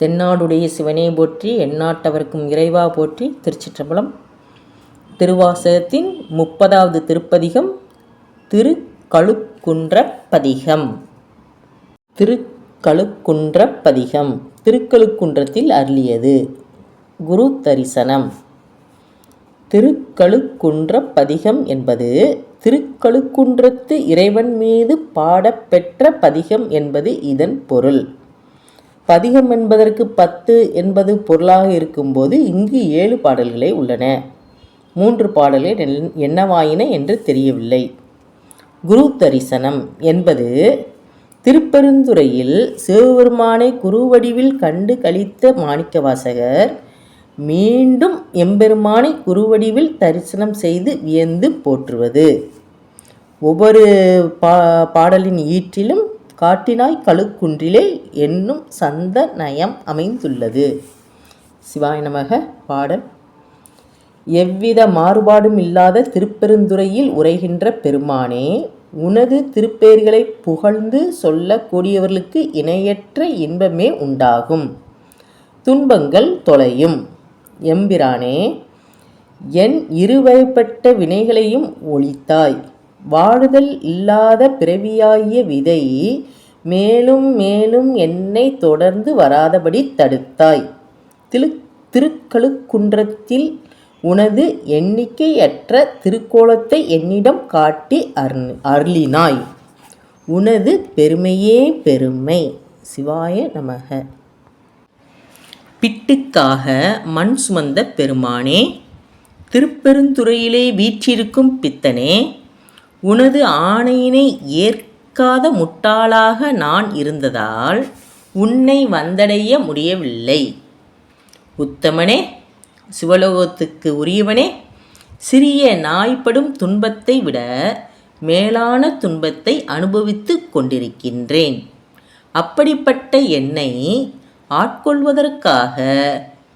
தென்னாடுடைய சிவனே போற்றி எந்நாட்டவர்க்கும் இறைவா போற்றி திருச்சிற்றம்பலம். திருவாசகத்தின் முப்பதாவது திருப்பதிகம் திருக்கழுக்குன்றப் பதிகம் திருக்கழுக்குன்றப் பதிகம் திருக்கழுக்குன்றத்தில் அருளியது. குரு தரிசனம். திருக்கழுக்குன்ற பதிகம் என்பது திருக்கழுக்குன்றத்து இறைவன் மீது பாடப்பெற்ற பதிகம் என்பது இதன் பொருள். பதிகம் என்பதற்கு பத்து என்பது பொருளாக இருக்கும்போது இங்கு ஏழு பாடல்களே உள்ளன. மூன்று பாடல்கள் என்- என்னவாயின என்று தெரியவில்லை. குரு தரிசனம் என்பது திருப்பெருந்துறையில் சிவபெருமானை குருவடிவில் கண்டு கழித்த மாணிக்கவாசகர் மீண்டும் எம்பெருமானை குருவடிவில் தரிசனம் செய்து வியந்து போற்றுவது. ஒவ்வொரு பா பாடலின் ஈற்றிலும் காட்டினாய் கழுக்குன்றிலே என்னும் சந்த நயம் அமைந்துள்ளது. சிவாய நமக பாடல். எவ்வித மாறுபாடும் இல்லாத திருப்பெருந்துறையில் உரைகின்ற பெருமானே உனது திருப்பேர்களை புகழ்ந்து சொல்லக்கூடியவர்களுக்கு இணையற்ற இன்பமே உண்டாகும். துன்பங்கள் தொலையும். எம்பிரானே என் இருவகைப்பட்ட வினைகளையும் ஒழித்தாய். வாழுதல் இல்லாத பிறவியாகிய விதை மேலும் மேலும் என்னை தொடர்ந்து வராதபடி தடுத்தாய். திரு திருக்கழுக்குன்றத்தில் உனது எண்ணிக்கையற்ற திருக்கோலத்தை என்னிடம் காட்டி அருள் அருளினாய். உனது பெருமையே பெருமை. சிவாய நமக. பிட்டுக்காக மண் சுமந்த பெருமானே திருப்பெருந்துறையிலே வீற்றிருக்கும் பித்தனே உனது ஆணையினை ஏற்காத முட்டாளாக நான் இருந்ததால் உன்னை வந்தடைய முடியவில்லை. உத்தமனே சிவலோகத்துக்கு உரியவனே சிறிய நாய்ப்படும் துன்பத்தை விட மேலான துன்பத்தை அனுபவித்து கொண்டிருக்கின்றேன். அப்படிப்பட்ட என்னை ஆட்கொள்வதற்காக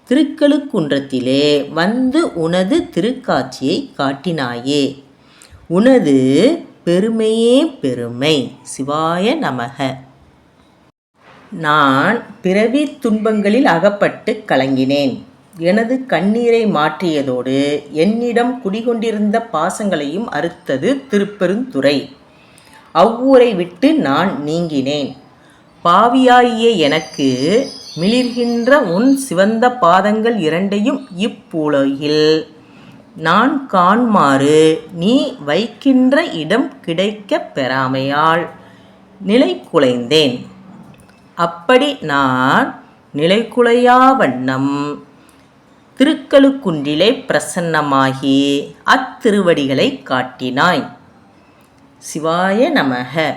திருக்கழுக்குன்றத்திலே வந்து உனது திருக்காட்சியை காட்டினாயே. உனது பெருமையே பெருமை. சிவாய நமக. நான் பிறவி துன்பங்களில் அகப்பட்டு கலங்கினேன். எனது கண்ணீரை மாற்றியதோடு என்னிடம் குடிகொண்டிருந்த பாசங்களையும் அறுத்தது திருப்பெருந்துறை. அவ்வூரை விட்டு நான் நீங்கினேன். பாவியாகிய எனக்கு மிளிர்கின்ற உன் சிவந்த பாதங்கள் இரண்டையும் இப்புலகில் நான் காண்மாறு நீ வைக்கின்ற இடம் கிடைக்கப் பெறாமையால் நிலை குலைந்தேன். அப்படி நான் நிலைகுலையா வண்ணம் திருக்கழுக்குன்றிலே பிரசன்னமாகி அத்திருவடிகளை காட்டினாய். சிவாய நமக.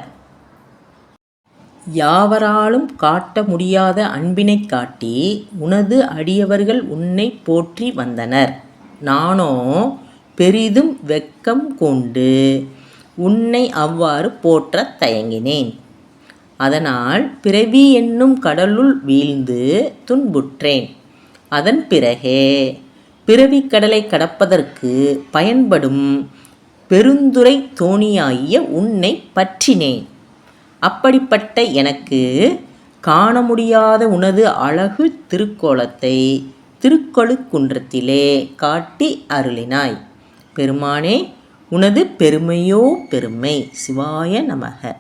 யாவராலும் காட்ட முடியாத அன்பினை காட்டி உனது அடியவர்கள் உன்னை போற்றி வந்தனர். நானோ பெரிதும் வெட்கம் கொண்டு உன்னை அவ்வாறு போற்றத் தயங்கினேன். அதனால் பிறவி என்னும் கடலுள் வீழ்ந்து துன்புற்றேன். அதன் பிறகே பிறவி கடலை கடப்பதற்கு பயன்படும் பெருந்துரை தோணியாகிய உன்னை பற்றினேன். அப்படிப்பட்ட எனக்கு காண முடியாத உனது அழகு திருக்கோலத்தை திருக்கழுக்குன்றத்திலே காட்டி அருளினாய். பெருமானே உனது பெருமையோ பெருமை. சிவாய நமக.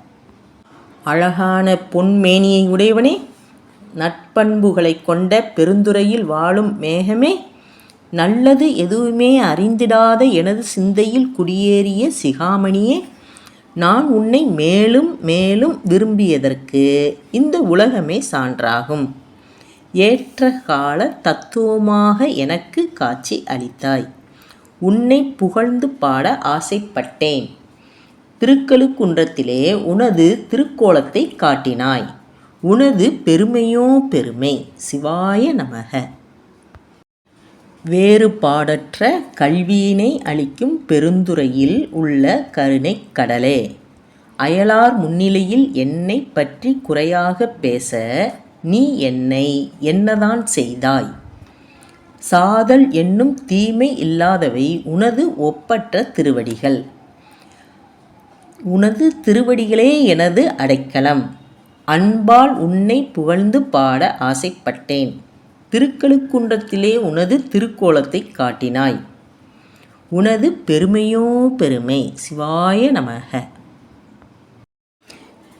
அழகான பொன்மேனியை உடையவனே நட்பண்புகளைக் கொண்ட பெருந்துறையில் வாழும் மேகமே நல்லது எதுவுமே அறிந்திடாத எனது சிந்தையில் குடியேறிய சிகாமணியே நான் உன்னை மேலும் மேலும் விரும்பியதற்கு இந்த உலகமே சான்றாகும். ஏற்ற கால தத்துவமாக எனக்கு காட்சி அளித்தாய். உன்னை புகழ்ந்து பாட ஆசைப்பட்டேன். திருக்கழுக்குன்றத்திலே உனது திருக்கோலத்தை காட்டினாய். உனது பெருமையோ பெருமை சிவாய நமக. வேறுபாடற்ற கல்வியினை அளிக்கும் பெருந்துறையில் உள்ள கருணைக் கடலே. அயலார் முன்னிலையில் என்னை பற்றி குறையாக பேச நீ என்னை என்னதான் செய்தாய்? சாதல் என்னும் தீமை இல்லாதவை உனது ஒப்பற்ற திருவடிகள். உனது திருவடிகளே எனது அடைக்கலம். அன்பால் உன்னை புகழ்ந்து பாட ஆசைப்பட்டேன். திருக்கழுக்குன்றத்திலே உனது திருக்கோலத்தை காட்டினாய். உனது பெருமையோ பெருமை. சிவாய நமக.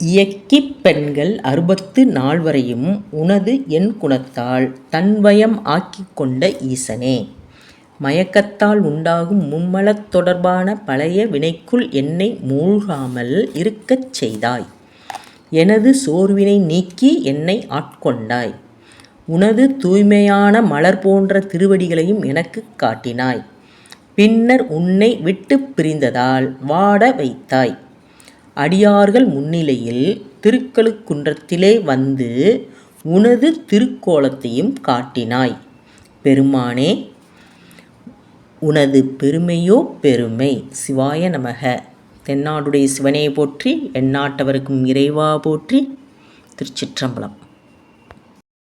இயக்கிப் பெண்கள் அறுபத்து நால்வரையும் உனது என் குணத்தால் தன்வயம் ஆக்கிக் கொண்ட ஈசனே. மயக்கத்தால் உண்டாகும் மும்மலத் தொடர்பான பழைய வினைக்குள் என்னை மூழ்காமல் இருக்கச் செய்தாய். எனது சோர்வினை நீக்கி என்னை ஆட்கொண்டாய். உனது தூய்மையான மலர் போன்ற திருவடிகளையும் எனக்குக் காட்டினாய். பின்னர் உன்னை விட்டுப் பிரிந்ததால் வாட வைத்தாய். அடியார்கள் முன்னிலையில் திருக்கழுக்குன்றத்திலே வந்து உனது திருக்கோலத்தையும் காட்டினாய். பெருமானே உனது பெருமையோ பெருமை. சிவாய நமக. தென்னாடுடைய சிவனையை போற்றி எந்நாட்டவருக்கும் இறைவா போற்றி திருச்சிற்றம்பலம்.